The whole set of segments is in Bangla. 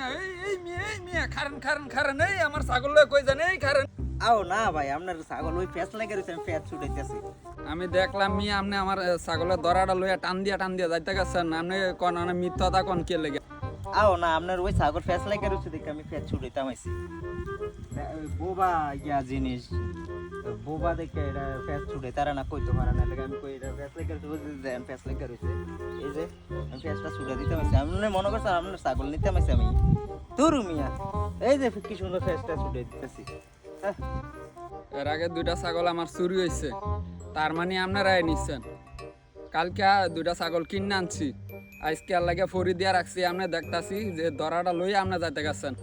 মিয়া এই এই মিয়া এই মিয়া খারেন খারেন খারেন এই আমার ছাগল লয়ে কই জানে এই খারেন। আও না ভাই আপনার ছাগল ওই ফ্যাস লাগে রয়েছে আমি ফ্যাস ছুটাইতেছি। আমি দেখলাম মিয়া আপনি আমার ছাগলের দরাটা লইয়া টান দিয়া টান দিয়া যাইতে গেছেন আপনি কোন মিথ্যাটা কোন কে লেগে? আও না আপনার ওই ছাগল ফ্যাস লাগে রয়েছে দেখে আমি ফ্যাস ছুটাইতাম আইছি। বোবা ইয়া জিনিস বোবা দেখে এটা ফ্যাস ছুটে তারা না কইতে পারে না আমি কই এটা ফ্যাস লাগে রয়েছে এই যে আমি ফ্যাসটা ছুটে দিতে পারছি। আপনি মনে করছেন আপনার ছাগল নিতে পারছি আমি। তোর মিয়া। এই যে কি সুন্দর ছুটে দিতেছি। হ্যাঁ। এর আগে দুইটা ছাগল আমার চুরি হয়েছে তার মানে নিচ্ছেন। কালকে দুইটা ছাগল কিনে আনছি। আজকে আর লাগে ফরি দিয়া রাখছি আপনি দেখতাছি যে দরাটা লইয়া আপনি যাইতে গেছেন।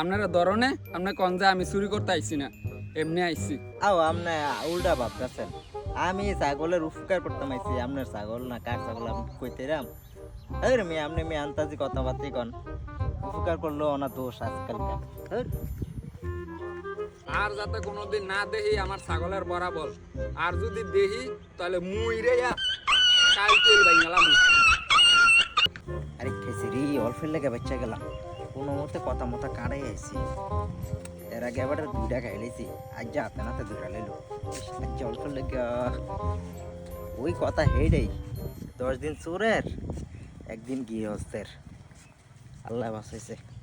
আপনারা ধরনে আপনি কন যে আমি চুরি করতে আইছি না এমনি আইছি। আও আপনি উল্টা ভাবতেছেন। আমি ছাগলের উপকার করতাম আইছি। আপনার ছাগল না কার ছাগল আমি কইতে রাম? আরে মেয়ে আপনি মেয়ে আন্তাজি কথাবার্তা কন। উপকার করল না দোষ আজকালকার আর যাতে কোনোদিন না দেখি আমার ছাগলের বরাবর। আর যদি দেখি তাহলে মুই রে কাল তেল আরে খেসিরি অল্পের লেগে বাচ্চা গেলাম। কোনো মতে কথা মতো কাড়াই আইছি। এর আগে আবার দুইটা খাই লাইছি আজ যা হাতে নাতে দুটা লাইলো। আজ অল্পের লেগে ওই কথা হেডেই দশ দিন চোরের। একদিন গৃহস্থের। আল্লাহ বাঁচাইছে।